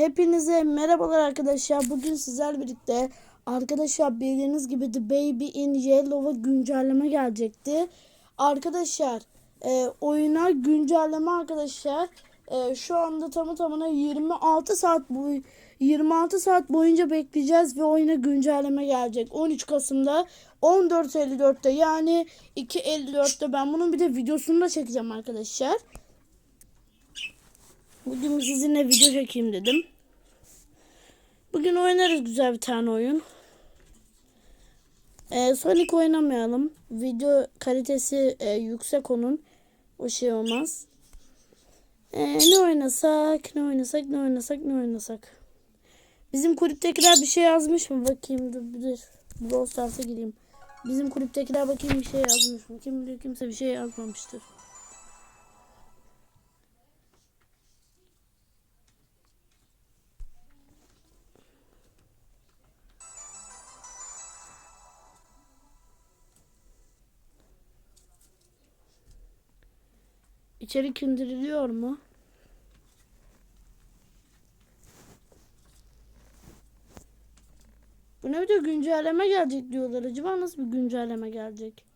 Hepinize merhabalar arkadaşlar. Bugün sizler birlikte arkadaşlar bildiğiniz gibi The Baby in Yellow'a güncelleme gelecekti. Arkadaşlar e, oyuna güncelleme arkadaşlar e, şu anda tamı tamına 26 saat boy 26 saat boyunca bekleyeceğiz ve oyuna güncelleme gelecek. 13 Kasım'da 14.54'te yani 2.54'te ben bunun bir de videosunu da çekeceğim arkadaşlar. Bugün sizinle video çekeyim dedim. Bugün oynarız güzel bir tane oyun. Ee, Sonic oynamayalım. Video kalitesi e, yüksek onun. O şey olmaz. Ee, ne oynasak, ne oynasak, ne oynasak, ne oynasak. Bizim kulüptekiler bir şey yazmış mı? Bakayım dur dur. Brawl Stars'a gireyim. Bizim kulüptekiler bakayım bir şey yazmış mı? Kim bilir kimse bir şey yazmamıştır. İçerik indiriliyor mu? Bu ne bir güncelleme gelecek diyorlar. Acaba nasıl bir güncelleme gelecek?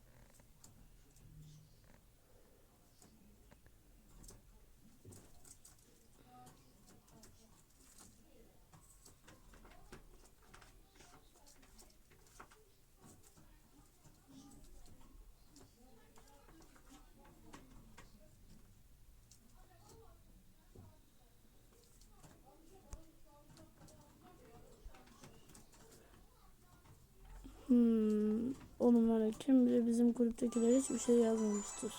Hmm, o numara kim bilir bizim kulüptekiler hiçbir şey yazmamıştır.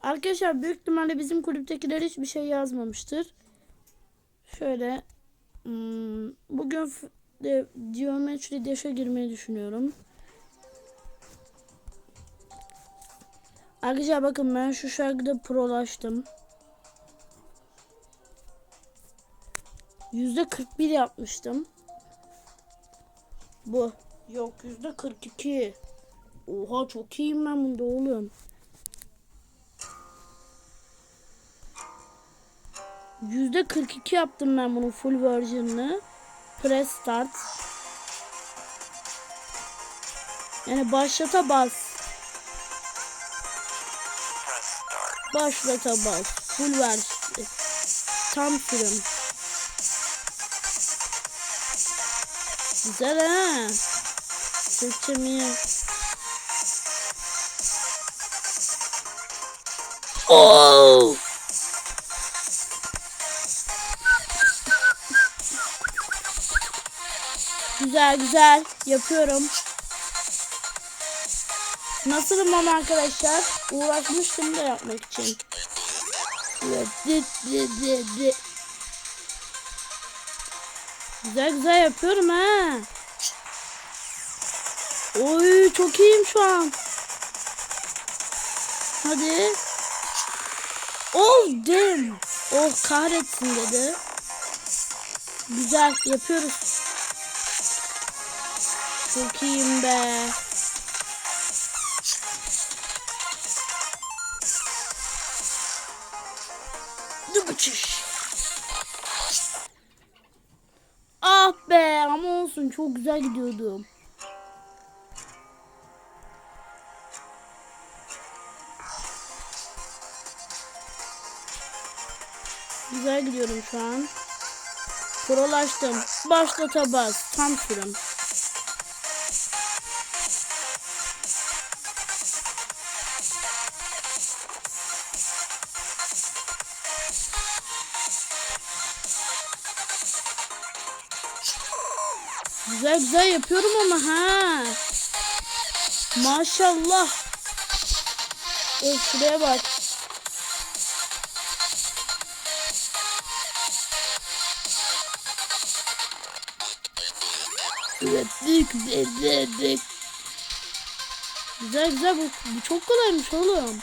Arkadaşlar büyük ihtimalle bizim kulüptekiler hiçbir şey yazmamıştır. Şöyle hmm, bugün de, Geometry Dash'e girmeyi düşünüyorum. Arkadaşlar bakın ben şu şarkıda prolaştım. Yüzde 41 yapmıştım. Bu. Yok yüzde 42. Oha çok iyiyim ben bunda oğlum. Yüzde 42 yaptım ben bunun full version'ını. Press start. Yani başlata bas. Başlata bas. Full version. Tam sürüm. Güzel ha. Türkçem iyi. Oh! Güzel güzel yapıyorum. Nasılım ama arkadaşlar? Uğraşmıştım da yapmak için. Güzel güzel yapıyorum ha. Oy çok iyiyim şu an. Hadi. Oh damn. Oh kahretsin dedi. Güzel yapıyoruz. Çok iyiyim be. Dur kaçış. Olsun çok güzel gidiyordum. Güzel gidiyorum şu an. Prolaştım. Başlata bas. Tam sürüm. Güzel güzel yapıyorum ama ha. Maşallah. Of şuraya bak. Evet, dik, dik, dik, dik. Güzel güzel bu, bu çok kolaymış oğlum.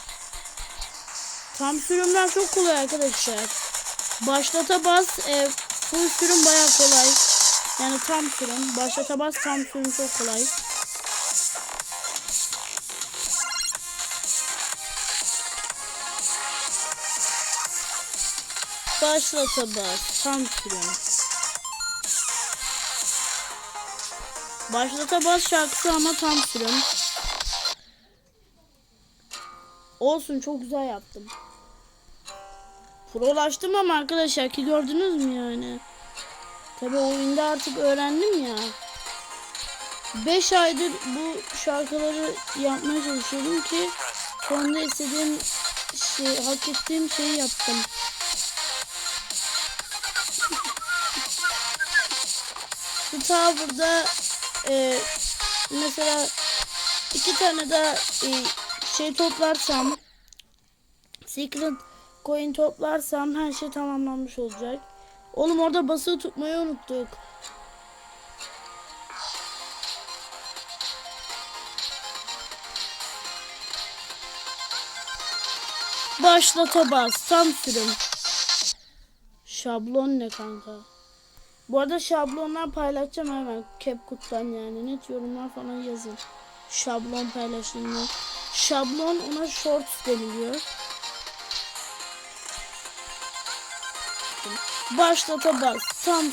Tam sürümler çok kolay arkadaşlar. Başlata bas e, full sürüm baya kolay. Yani tam sürüm. Başlatabas tam sürüm çok kolay. Başlatabas tam sürüm. Başlatabas şarkısı ama tam sürüm. Olsun çok güzel yaptım. Prolaştım ama arkadaşlar ki gördünüz mü yani? Tabi oyunda artık öğrendim ya. 5 aydır bu şarkıları yapmaya çalışıyorum ki sonunda istediğim şey, hak ettiğim şeyi yaptım. Ta burada e, mesela iki tane de e, şey toplarsam secret coin toplarsam her şey tamamlanmış olacak. Oğlum orada basılı tutmayı unuttuk. Başlata bas. Tam sürüm. Şablon ne kanka? Bu arada şablonlar paylaşacağım hemen. CapCut'tan yani. Net yorumlar falan yazın. Şablon paylaşımı. Şablon ona shorts deniliyor. Başlata bas. Tam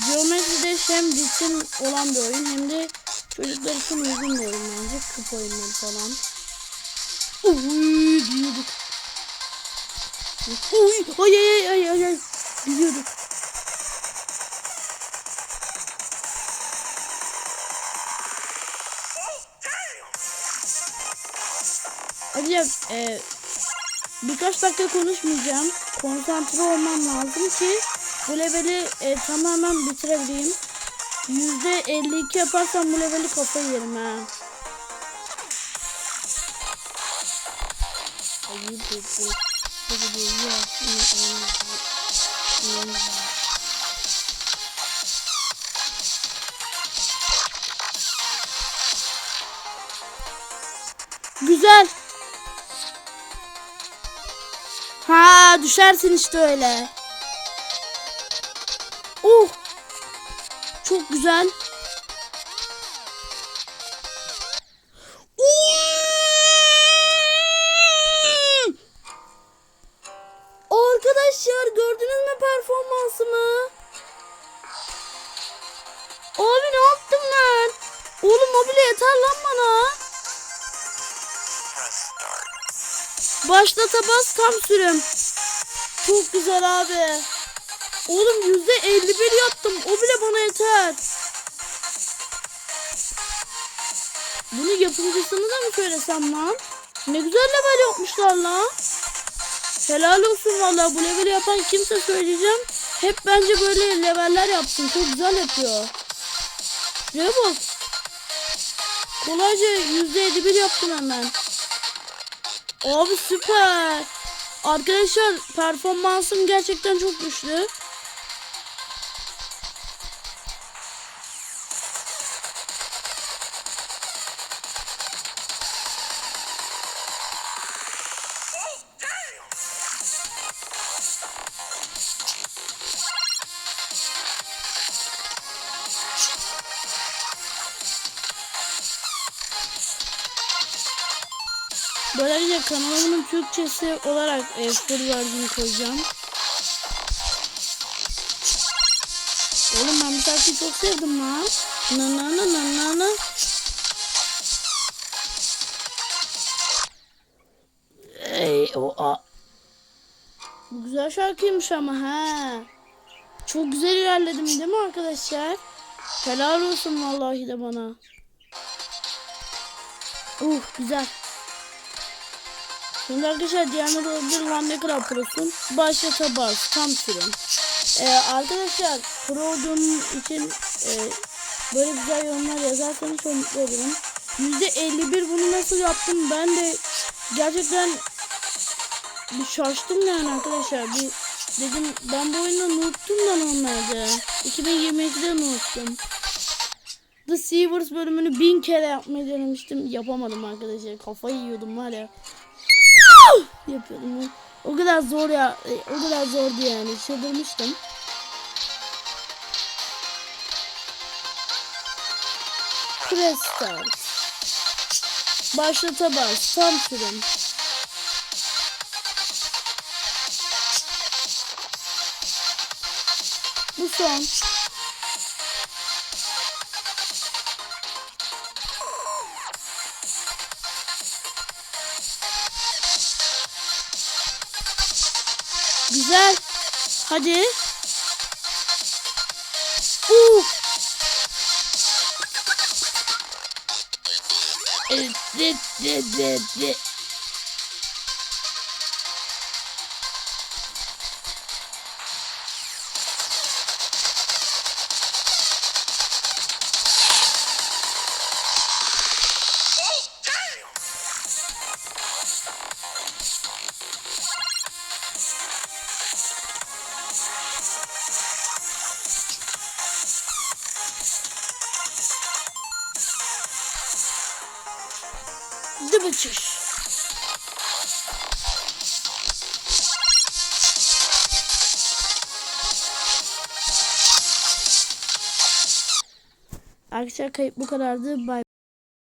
Geometride hem ritim olan bir oyun hem de çocuklar için uygun bir oyun bence. Küp oyunları falan. Uy gidiyorduk. Uy ay ay ay ay ay. Gidiyorduk. Hocam e, birkaç dakika konuşmayacağım. Konsantre olmam lazım ki bu leveli e, tamamen bitirebileyim. Yüzde 52 yaparsam bu leveli kafayı yerim ha. Güzel. Ha düşersin işte öyle. Oh. Çok güzel. Uy! Arkadaşlar gördünüz mü performansımı? Abi ne yaptım ben? Oğlum mobile yeter lan bana. Başlata bas tam sürüm. Çok güzel abi. Oğlum yüzde 51 yaptım. O bile bana yeter. Bunu yapımcısını da mı söylesem lan? Ne güzel level yapmışlar lan. Helal olsun valla bu level yapan kimse söyleyeceğim. Hep bence böyle leveller yapsın. Çok güzel yapıyor. Şuraya bak. Kolayca yüzde 51 yaptım hemen. Abi süper. Arkadaşlar performansım gerçekten çok güçlü. Böylece kanalımın Türkçesi olarak e, full version koyacağım. Oğlum ben bu şarkıyı çok sevdim lan. Na na na na na na. Ey o a. Bu güzel şarkıymış ama ha. Çok güzel ilerledim değil mi arkadaşlar? Helal olsun vallahi de bana. Uh güzel. Şimdi arkadaşlar diğerleri olabilir Van ne kadar prosun. Başlata bas. Tam sürüm. Ee, arkadaşlar pro için e, böyle güzel yorumlar yazarsanız çok mutlu olurum. %51 bunu nasıl yaptım ben de gerçekten bir şaştım yani arkadaşlar. Bir dedim ben bu oyunu unuttum da normalde. 2022'de unuttum. The Seavers bölümünü bin kere yapmayı denemiştim. Yapamadım arkadaşlar. Kafayı yiyordum var ya. Yapıyordum. ya. O kadar zor ya. e, O kadar zordu yani. Çıldırmıştım. Press start. Başlata bas. Tam sürüm. Bu son. Güzel. Hadi. Uh. Evet, evet, evet, evet, evet. Dıbıçış. Arkadaşlar kayıp bu kadardı. Bay